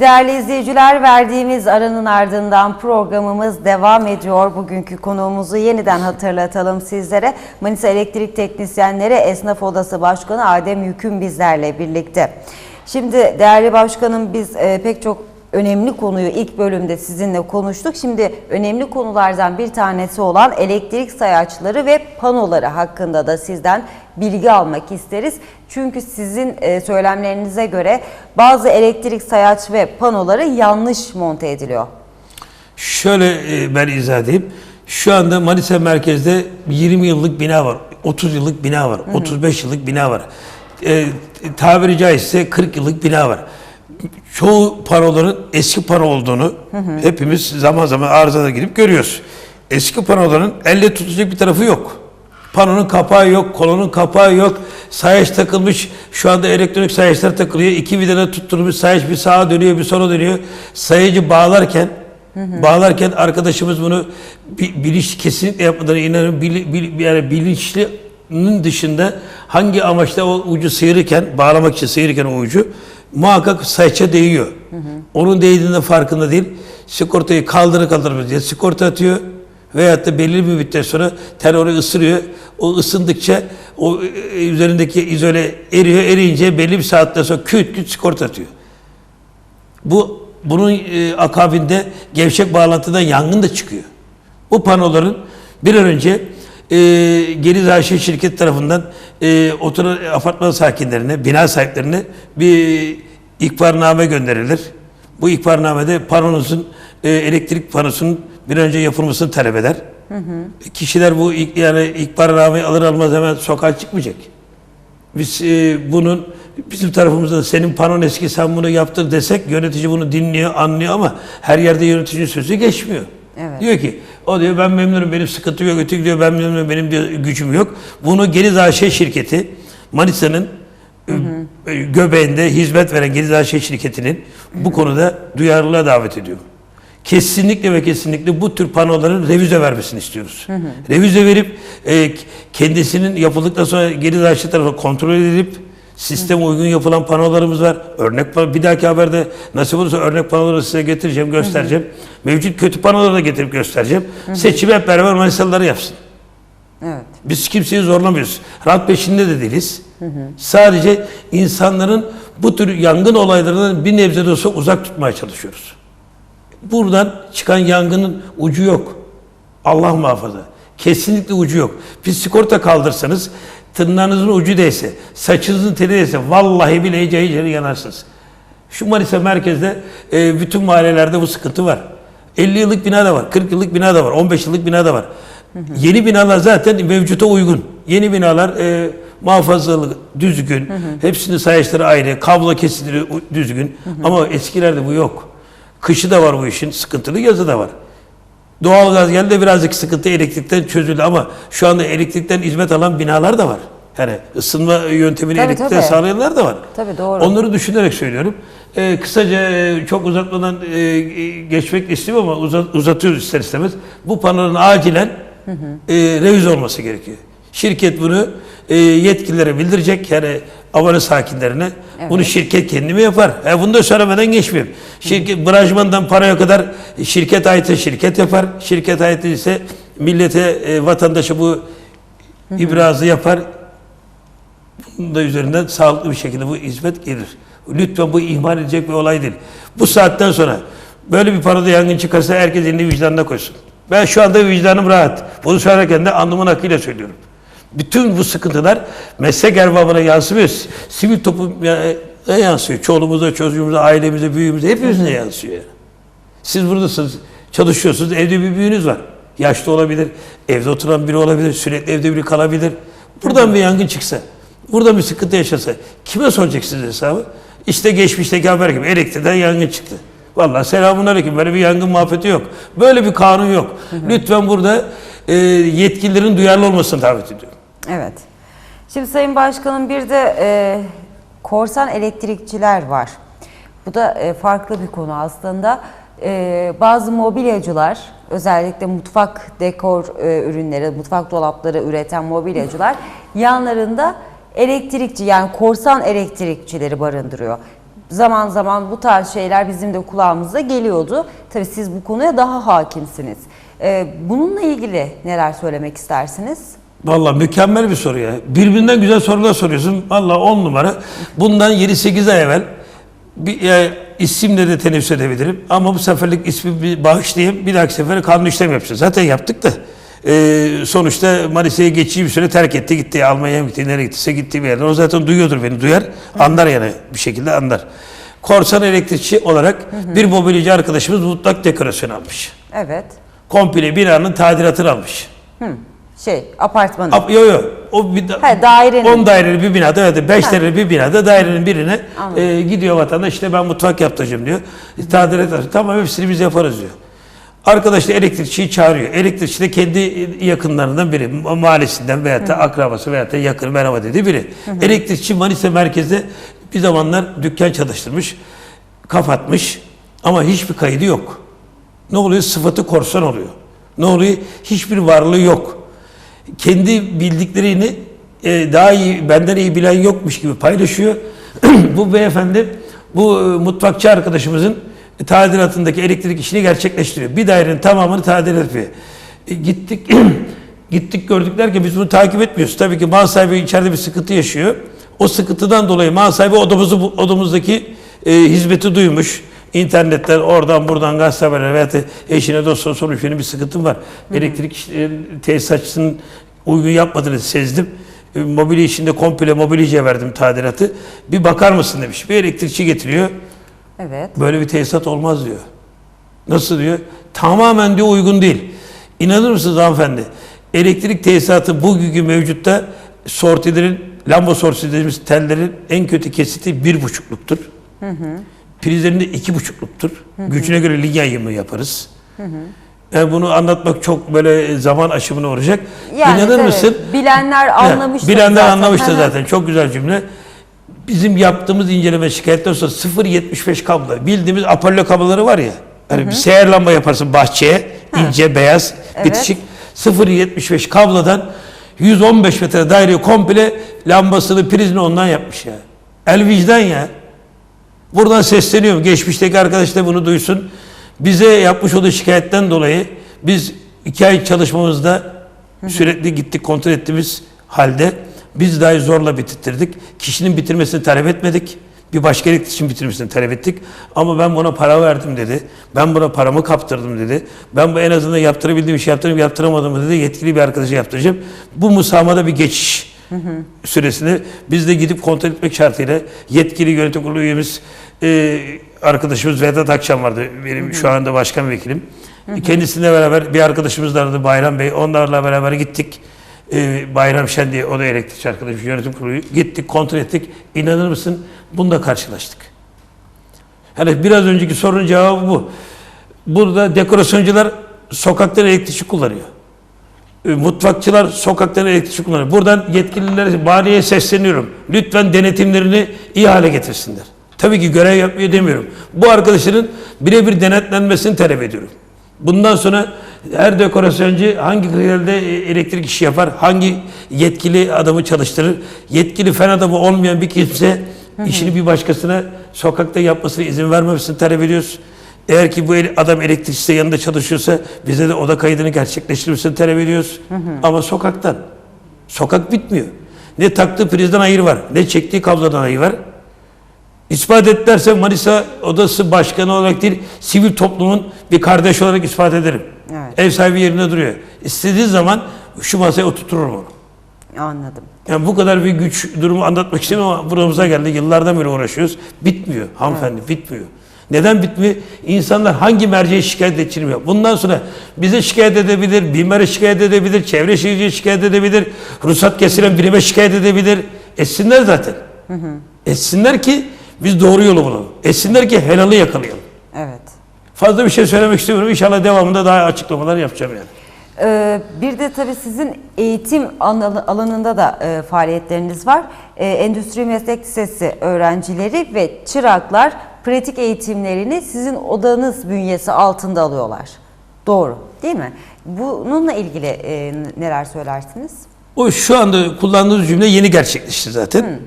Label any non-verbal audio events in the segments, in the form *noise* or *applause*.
Değerli izleyiciler verdiğimiz aranın ardından programımız devam ediyor. Bugünkü konuğumuzu yeniden hatırlatalım sizlere. Manisa Elektrik Teknisyenleri Esnaf Odası Başkanı Adem Yükün bizlerle birlikte. Şimdi değerli başkanım biz e, pek çok önemli konuyu ilk bölümde sizinle konuştuk. Şimdi önemli konulardan bir tanesi olan elektrik sayaçları ve panoları hakkında da sizden bilgi almak isteriz. Çünkü sizin e, söylemlerinize göre bazı elektrik sayaç ve panoları yanlış monte ediliyor. Şöyle e, ben izah edeyim. Şu anda Manisa merkezde 20 yıllık bina var. 30 yıllık bina var. 35 yıllık bina var. E, tabiri caizse 40 yıllık bina var. Çoğu panoların eski pano olduğunu hepimiz zaman zaman arızada girip görüyoruz. Eski panoların elle tutacak bir tarafı yok. Panonun kapağı yok, kolonun kapağı yok. Sayaç takılmış. Şu anda elektronik sayaçlar takılıyor. İki vidana tutturmuş sayaç bir sağa dönüyor, bir sola dönüyor. Sayacı bağlarken bağlarken arkadaşımız bunu bi- bilinç kesinlikle yapmadığına inanıyorum. Bil, bil, yani bilinçlinin dışında hangi amaçla o ucu sıyırırken, bağlamak için sıyırırken o ucu muhakkak sayaça değiyor. Onun değdiğinde farkında değil. Sigortayı kaldırı kaldırmaz diye sigorta atıyor. Veyahut da belirli bir müddet sonra ter orayı ısırıyor. O ısındıkça o e, üzerindeki izole eriyor. Eriyince belli bir saatten sonra küt küt sigorta atıyor. Bu bunun e, akabinde gevşek bağlantıdan yangın da çıkıyor. Bu panoların bir an önce e, Geriz AŞ şirket tarafından e, oturan apartman sakinlerine, bina sahiplerine bir ihbarname gönderilir. Bu ihbarnamede panonuzun e, elektrik panosunun bir önce yapılmasını talep eder. Kişiler bu yani ihbarnameyi alır almaz hemen sokağa çıkmayacak. Biz e, bunun bizim tarafımızda senin panon eski sen bunu yaptır desek yönetici bunu dinliyor, anlıyor ama her yerde yöneticinin sözü geçmiyor. Evet. Diyor ki o diyor ben memnunum benim sıkıntım yok öteki diyor ben memnunum benim diyor, gücüm yok. Bunu Geniz AŞ şirketi Manisa'nın e, göbeğinde hizmet veren Geniz AŞ şirketinin bu konuda duyarlılığa davet ediyor. Kesinlikle ve kesinlikle bu tür panoların revize vermesini istiyoruz. Revize verip e, kendisinin yapıldıktan sonra geri dağışı tarafı kontrol edilip sistem uygun yapılan panolarımız var. Örnek pano- bir dahaki haberde nasip olursa örnek panoları size getireceğim, göstereceğim. Mevcut kötü panoları da getirip göstereceğim. Seçimi hep beraber Manisalıları yapsın. Evet. Biz kimseyi zorlamıyoruz. Rant peşinde de değiliz. Sadece insanların bu tür yangın olaylarından bir nebze de olsa uzak tutmaya çalışıyoruz. Buradan çıkan yangının ucu yok. Allah muhafaza. Kesinlikle ucu yok. Bir sigorta kaldırsanız tırnağınızın ucu değse, saçınızın teli değse vallahi bile iyice iyice yanarsınız. Şu Manisa merkezde e, bütün mahallelerde bu sıkıntı var. 50 yıllık bina da var, 40 yıllık bina da var, 15 yıllık bina da var. Yeni binalar zaten mevcuta uygun. Yeni binalar e, muhafazalı, düzgün, hepsinin sayaçları ayrı, kablo kesileri düzgün. Ama eskilerde bu yok. Kışı da var bu işin, sıkıntılı yazı da var. Doğalgaz geldi de birazcık sıkıntı elektrikten çözüldü ama şu anda elektrikten hizmet alan binalar da var. Yani ısınma yöntemini Tabii, elektrikten tabii. sağlayanlar da var. Tabii, doğru. Onları düşünerek söylüyorum. Ee, kısaca e, çok uzatmadan e, geçmek istiyorum ama uzat, uzatıyoruz ister istemez. Bu panonun acilen e, revize olması gerekiyor. Şirket bunu e, yetkililere bildirecek yani abone sakinlerine. Bunu şirket kendi mi yapar? E, bunu da söylemeden geçmiyorum. Şirket branşmandan paraya kadar şirket aitse şirket yapar. Şirket ait ise millete, e, vatandaşa bu ibrazı yapar. Bunun da üzerinden sağlıklı bir şekilde bu hizmet gelir. Lütfen bu ihmal edilecek bir olay değil. Bu saatten sonra böyle bir parada yangın çıkarsa herkes elini vicdanına koysun. Ben şu anda vicdanım rahat. Bunu söylerken de alnımın hakkıyla söylüyorum. Bütün bu sıkıntılar meslek erbabına yansımıyor. Sivil topluma yansıyor. Çoluğumuza, çocuğumuza, ailemize, büyüğümüze hepimize yansıyor. Siz buradasınız, çalışıyorsunuz, evde bir büyüğünüz var. Yaşlı olabilir, evde oturan biri olabilir, sürekli evde biri kalabilir. Buradan bir yangın çıksa, buradan bir sıkıntı yaşasa kime soracaksınız hesabı? İşte geçmişteki haber gibi elektrikten yangın çıktı. Vallahi selamun aleyküm böyle bir yangın muhabbeti yok. Böyle bir kanun yok. Lütfen burada e, yetkililerin duyarlı olmasını davet ediyorum. Evet. Şimdi Sayın Başkanım bir de e, korsan elektrikçiler var. Bu da e, farklı bir konu aslında. E, bazı mobilyacılar, özellikle mutfak dekor e, ürünleri, mutfak dolapları üreten mobilyacılar yanlarında elektrikçi yani korsan elektrikçileri barındırıyor. zaman zaman bu tarz şeyler bizim de kulağımıza geliyordu. Tabii siz bu konuya daha hakimsiniz. Ee, bununla ilgili neler söylemek istersiniz? Vallahi mükemmel bir soru ya. Birbirinden güzel sorular soruyorsun. Vallahi on numara. Bundan 7-8 ay evvel bir e, isimle de teneffüs edebilirim. Ama bu seferlik ismi bir bağışlayayım. Bir dahaki sefere kanun işlem yapacağız. Zaten yaptık da. E, sonuçta Manisa'ya geçici bir süre terk etti. Gitti Almanya'ya gitti, nereye gittiyse gitti bir yerden. O zaten duyuyordur beni. Duyar. Anlar yani bir şekilde anlar. Korsan elektrikçi olarak bir mobilyacı arkadaşımız mutlak dekorasyon almış. Evet. Komple binanın tadilatını almış. Şey, apartmanı. Ap- Yo yo. O bir da- Ha, dairenin. 10 daireli bir binada evet 5 daireli bir binada dairenin birine e, gidiyor vatandaş işte ben mutfak yaptıracağım diyor. E, Tadilat yaptıracağım. Tamam hepsini biz yaparız diyor. Arkadaş da elektrikçiyi çağırıyor. Elektrikçi de kendi yakınlarından biri. ma- Mahallesinden veyahut da akrabası veyahut da yakın merhaba dedi biri. Elektrikçi Manisa merkezde bir zamanlar dükkan çalıştırmış. Kapatmış. Ama hiçbir kaydı yok. Ne oluyor? Sıfatı korsan oluyor. Ne oluyor? Hiçbir varlığı yok. Kendi bildiklerini e, daha iyi, benden iyi bilen yokmuş gibi paylaşıyor. *clears throat* bu beyefendi, bu e, mutfakçı arkadaşımızın tadilatındaki elektrik işini gerçekleştiriyor. Bir dairenin tamamını tadilat yapıyor. E, gittik, *clears throat* gittik gördük derken biz bunu takip etmiyoruz. Tabii ki mal sahibi içeride bir sıkıntı yaşıyor. O sıkıntıdan dolayı mal sahibi odamızı, odamızdaki e, hizmeti duymuş. İnternetten oradan buradan gazete haberleri da eşine dostuna sormuş benim bir sıkıntım var. Elektrik işte, tesisatçısının uygun yapmadığını sezdim. E, Mobilya işinde komple mobilyacıya verdim tadilatı. Bir bakar mısın demiş. Bir elektrikçi getiriyor. Evet. Böyle bir tesisat olmaz diyor. Nasıl diyor? Tamamen diyor uygun değil. İnanır mısınız hanımefendi? Elektrik tesisatı bugünkü mevcutta sortilerin, lamba sorti dediğimiz tellerin en kötü kesiti bir buçukluktur. Prizlerinde iki buçukluktur. Gücüne göre linya yığımı yaparız. Yani bunu anlatmak çok böyle zaman aşımına uğrayacak. Yani İnanır tabii, mısın? bilenler Evet, anlamıştır Bilenler zaten. anlamıştır Hı hı. zaten. Çok güzel cümle. Bizim yaptığımız inceleme şikayetler sonra 0.75 kablo. Bildiğimiz Apollo kabloları var ya. Hani bir seyyar lamba yaparsın bahçeye. ince, beyaz, Evet. bitişik. 0.75 kablodan 115 metre daire komple lambasını, prizini ondan yapmış ya. El vicdan ya. Buradan sesleniyorum. Geçmişteki arkadaş da bunu duysun. Bize yapmış olduğu şikayetten dolayı biz iki ay çalışmamızda sürekli gittik kontrol ettiğimiz halde biz dahi zorla bitirttirdik. Kişinin bitirmesini talep etmedik. Bir başka elektrikçinin bitirmesini talep ettik. Ama ben buna para verdim dedi. Ben buna paramı kaptırdım dedi. Ben bu en azından yaptırabildiğim işi yaptırdım yaptıramadım dedi. Yetkili bir arkadaşa yaptıracağım. Bu musamada bir geçiş süresini biz de gidip kontrol etmek şartıyla yetkili yönetim kurulu üyemiz e, arkadaşımız Vedat Akçam vardı. Benim şu anda başkan vekilim. Kendisiyle beraber bir arkadaşımız da aradı Bayram Bey. Onlarla beraber gittik. E, Bayram Şen diye o da elektrikçi arkadaşım yönetim kurulu. Gittik kontrol ettik. İnanır mısın? Bununla karşılaştık. Hani biraz önceki sorunun cevabı bu. Burada dekorasyoncular sokaktan elektrikçi kullanıyor. E, Mutfakçılar sokaktan elektrikçi kullanıyor. Buradan yetkililere, valiye sesleniyorum. Lütfen denetimlerini iyi hale getirsinler. Tabii ki görev yapmıyor demiyorum. Bu arkadaşların birebir denetlenmesini talep ediyorum. Bundan sonra her dekorasyoncu hangi kriterde elektrik işi yapar, hangi yetkili adamı çalıştırır, yetkili fen adamı olmayan bir kimse işini bir başkasına sokakta yapmasına izin vermemesini talep ediyoruz. Eğer ki bu adam elektrikçisi yanında çalışıyorsa bize de oda kaydını gerçekleştirmesini talep ediyoruz. Ama sokaktan. Sokak bitmiyor. Ne taktığı prizden hayır var, ne çektiği kablodan hayır var. İspat ettilerse Manisa Odası Başkanı olarak değil, sivil toplumun bir kardeş olarak ispat ederim. Evet. Ev sahibi yerinde duruyor. İstediği zaman şu masaya oturturum onu. Anladım. Yani bu kadar bir güç durumu anlatmak istemiyorum ama buramıza geldi. Yıllardan beri uğraşıyoruz. Bitmiyor hanımefendi, bitmiyor. Neden bitmiyor? İnsanlar hangi merceğe şikayet edilmiyor? Bundan sonra bize şikayet edebilir, BİMER'e şikayet edebilir, çevre şehirciye şikayet edebilir, ruhsat kesilen birime şikayet edebilir. Etsinler zaten. Etsinler ki biz doğru yolu bulalım. Etsinler ki helalı yakalayalım. Evet. Fazla bir şey söylemek istemiyorum. İnşallah devamında daha açıklamalar yapacağım yani. Ee, bir de tabii sizin eğitim alanında da e, faaliyetleriniz var. Ee, Endüstri Meslek Lisesi öğrencileri ve çıraklar pratik eğitimlerini sizin odanız bünyesi altında alıyorlar. Doğru değil mi? Bununla ilgili e, neler söylersiniz? O şu anda kullandığınız cümle yeni gerçekleşti zaten.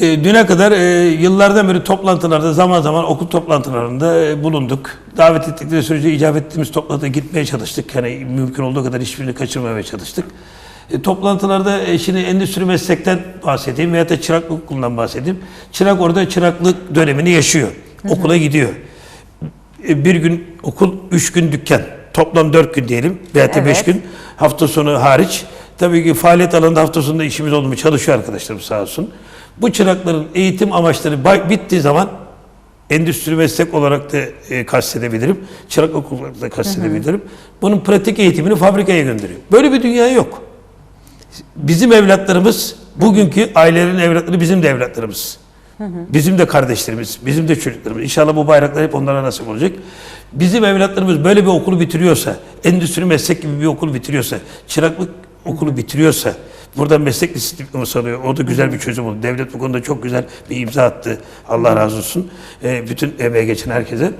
E, düne kadar e, yıllardan beri toplantılarda zaman zaman okul toplantılarında e, bulunduk. Davet ettikleri sürece icap ettiğimiz toplantıya gitmeye çalıştık. Yani mümkün olduğu kadar hiçbirini kaçırmamaya çalıştık. E, toplantılarda e, şimdi endüstri meslekten bahsedeyim veyahut da çıraklık okulundan bahsedeyim. Çırak orada çıraklık dönemini yaşıyor. Okula gidiyor. E, bir gün okul, üç gün dükkan. Toplam dört gün diyelim veyahut da beş Evet. gün. Hafta sonu hariç. Tabii ki faaliyet alanında hafta sonunda işimiz mu çalışıyor arkadaşlarım sağ olsun. Bu çırakların eğitim amaçları bittiği zaman endüstri meslek olarak da e, kastedebilirim. Çırak okulu olarak da kastedebilirim. Bunun pratik eğitimini fabrikaya gönderiyor. Böyle bir dünya yok. Bizim evlatlarımız, bugünkü ailelerin evlatları bizim de evlatlarımız. Bizim de kardeşlerimiz, bizim de çocuklarımız. İnşallah bu bayraklar hep onlara nasip olacak. Bizim evlatlarımız böyle bir okulu bitiriyorsa, endüstri meslek gibi bir okul bitiriyorsa, çıraklık okulu bitiriyorsa, buradan meslek lisesi diploması alıyor. O da güzel bir çözüm oldu. Devlet bu konuda çok güzel bir imza attı. Allah razı olsun. Ee, bütün emeğe geçen herkese.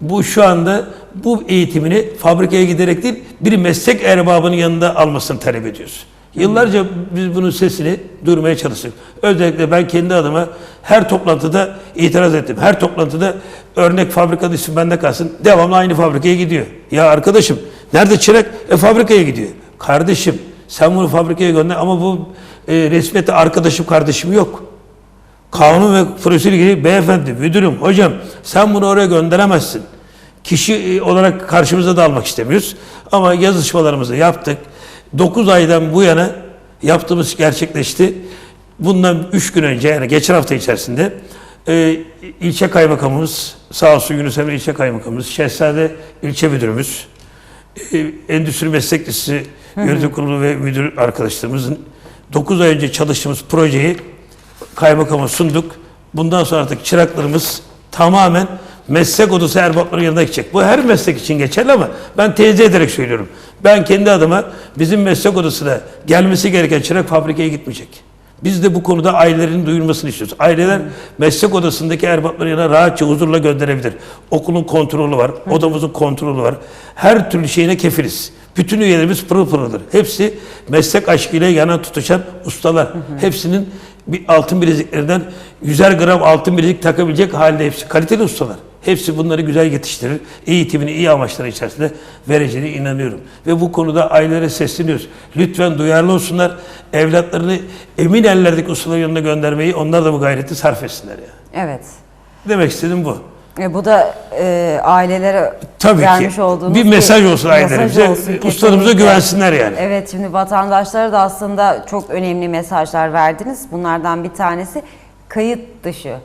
Bu şu anda bu eğitimini fabrikaya giderek değil, bir meslek erbabının yanında almasını talep ediyoruz. Yıllarca biz bunun sesini duyurmaya çalıştık. Özellikle ben kendi adıma her toplantıda itiraz ettim. Her toplantıda örnek fabrikada ismi bende kalsın. Devamlı aynı fabrikaya gidiyor. Ya arkadaşım nerede çırak? E fabrikaya gidiyor. Kardeşim sen bunu fabrikaya gönder ama bu e, resmiyette arkadaşım kardeşim yok. Kanun ve prosedür ilgili beyefendi, müdürüm, hocam sen bunu oraya gönderemezsin. Kişi e, olarak karşımıza da almak istemiyoruz. Ama yazışmalarımızı yaptık. 9 aydan bu yana yaptığımız gerçekleşti. Bundan 3 gün önce yani geçen hafta içerisinde e, ilçe kaymakamımız, sağ olsun Yunus Emre ilçe kaymakamımız, Şehzade ilçe müdürümüz, e, Endüstri Meslek Lisesi Yönetim Kurulu ve müdür arkadaşlarımızın 9 ay önce çalıştığımız projeyi kaymakama sunduk. Bundan sonra artık çıraklarımız tamamen meslek odası erbapların yanına gidecek. Bu her meslek için geçerli ama ben teyze ederek söylüyorum. Ben kendi adıma bizim meslek odasına gelmesi gereken çırak fabrikaya gitmeyecek. Biz de bu konuda ailelerin duyurmasını istiyoruz. Aileler meslek odasındaki erbapların yanına rahatça huzurla gönderebilir. Okulun kontrolü var, odamızın kontrolü var. Her türlü şeyine kefiliz. Bütün üyelerimiz pırıl pırıldır. Hepsi meslek aşkıyla yana tutuşan ustalar. Hepsinin bir altın bileziklerinden 100'er gram altın bilezik takabilecek halde hepsi. Kaliteli ustalar. Hepsi bunları güzel yetiştirir. Eğitimini iyi amaçlar içerisinde vereceğine inanıyorum. Ve bu konuda ailelere sesleniyoruz. Lütfen duyarlı olsunlar. Evlatlarını emin ellerdeki ustaların yanına göndermeyi onlar da bu gayreti sarf etsinler yani. Evet. Demek istediğim bu. E, bu da e, ailelere Tabii vermiş ki. olduğunuz Bir mesaj olsun ailelerimize. Ustalarımıza güvensinler yani. Evet şimdi vatandaşlara da aslında çok önemli mesajlar verdiniz. Bunlardan bir tanesi kayıt dışı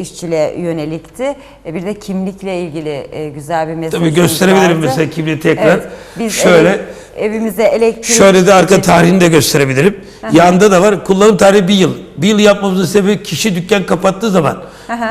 işçiliğe yönelikti. E, bir de kimlikle ilgili e, güzel bir mesaj. Tabii gösterebilirim mesela kimliği tekrar. Evet, biz Şöyle eve- evimize elektrik Şöyle de arka tarihini de gösterebilirim. Yanında da var. Kullanım tarihi bir yıl. Bir yıl yapmamızın sebebi kişi dükkan kapattığı zaman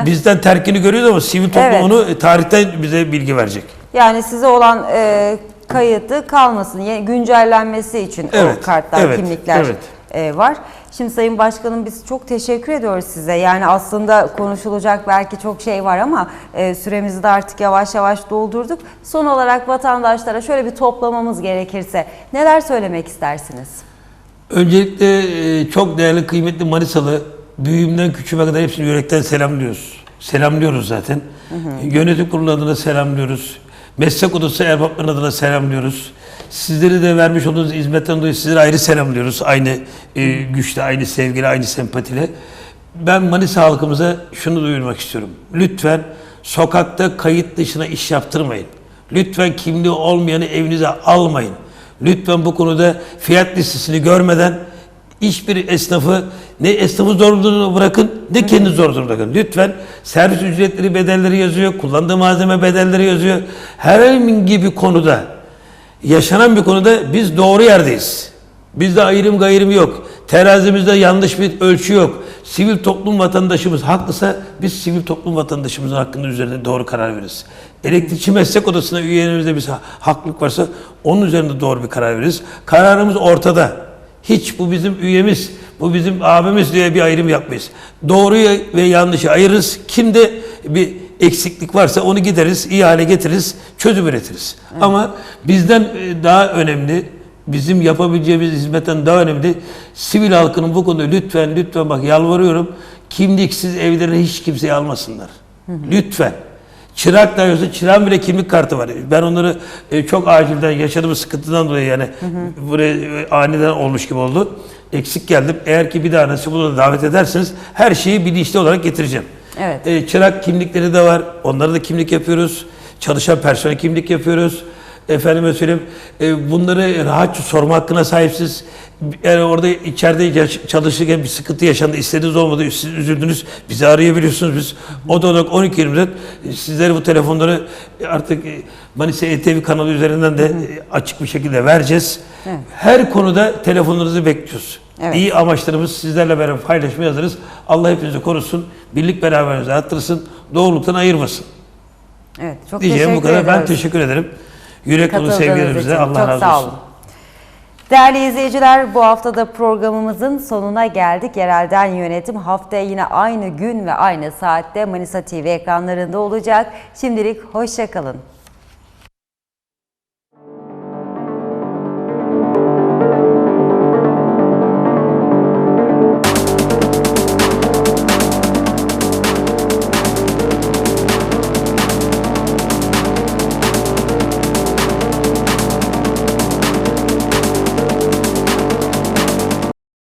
bizden terkini görüyoruz ama sivil toplum Evet. onu e, tarihten bize bilgi verecek. Yani size olan e, kayıtı kalmasın, güncellenmesi için Evet, o kartlar, evet, kimlikler evet. E, var. Şimdi Sayın Başkanım biz çok teşekkür ediyoruz size. Yani aslında konuşulacak belki çok şey var ama e, süremizi de artık yavaş yavaş doldurduk. Son olarak vatandaşlara şöyle bir toplamamız gerekirse neler söylemek istersiniz? Öncelikle e, çok değerli, kıymetli Manisalı, büyüğümden küçüğüme kadar hepsini yürekten selamlıyoruz. Selamlıyoruz zaten. Yönetim kurulu adına selamlıyoruz. Meslek odası erbapların adına selamlıyoruz. Sizleri de vermiş olduğunuz hizmetten dolayı sizleri ayrı selamlıyoruz. Aynı e, güçle, aynı sevgiyle, aynı sempatiyle. Ben Manisa halkımıza şunu duyurmak istiyorum. Lütfen sokakta kayıt dışına iş yaptırmayın. Lütfen kimliği olmayanı evinize almayın. Lütfen bu konuda fiyat listesini görmeden hiçbir esnafı ne esnafı zor durumda bırakın ne kendi zor durumda bırakın. Lütfen servis ücretleri bedelleri yazıyor, kullandığı malzeme bedelleri yazıyor. Herhangi bir konuda yaşanan bir konuda biz doğru yerdeyiz. Bizde ayrım gayrım yok. Terazimizde yanlış bir ölçü yok. Sivil toplum vatandaşımız haklısa biz sivil toplum vatandaşımızın hakkında üzerinde doğru karar veririz. Elektrikçi meslek odasına üyelerimizde bir haklılık varsa onun üzerinde doğru bir karar veririz. Kararımız ortada. Hiç bu bizim üyemiz, bu bizim abimiz diye bir ayrım yapmayız. Doğruyu ve yanlışı ayırırız. Kimde bir eksiklik varsa onu gideriz, iyi hale getiririz, çözüm üretiriz. Ama bizden e, daha önemli bizim yapabileceğimiz hizmetten daha önemli. Sivil halkının bu konuda lütfen lütfen bak yalvarıyorum. Kimliksiz evlerine hiç kimseyi almasınlar. Lütfen. Çırak da yoksa çırağın bile kimlik kartı var. Ben onları e, çok acilden yaşadığımız sıkıntıdan dolayı yani buraya e, aniden olmuş gibi oldu. Eksik geldim. Eğer ki bir daha nasip olur da davet ederseniz her şeyi bilinçli olarak getireceğim. Evet. E, çırak kimlikleri de var. Onlara da kimlik yapıyoruz. Çalışan personel kimlik yapıyoruz. Efendime söyleyeyim e, bunları rahatça sorma hakkına sahipsiz. Yani orada içeride çalışırken bir sıkıntı yaşandı. istediğiniz olmadı. Siz üzüldünüz. Bizi arayabiliyorsunuz biz. O da olarak 12 24 sizlere bu telefonları artık e, Manisa ETV kanalı üzerinden de e, açık bir şekilde vereceğiz. Evet. Her konuda telefonlarınızı bekliyoruz. Evet. İyi amaçlarımız sizlerle beraber paylaşmaya hazırız. Allah hepinizi korusun. Birlik beraberliğinizi arttırsın. Doğruluktan ayırmasın. Evet, çok Diyeceğim bu teşekkür kadar. Ben ediyoruz. teşekkür ederim. Yürek dolu için. Allah Çok razı sağ olsun. Değerli izleyiciler bu haftada programımızın sonuna geldik. Yerelden yönetim haftaya yine aynı gün ve aynı saatte Manisa TV ekranlarında olacak. Şimdilik hoşçakalın.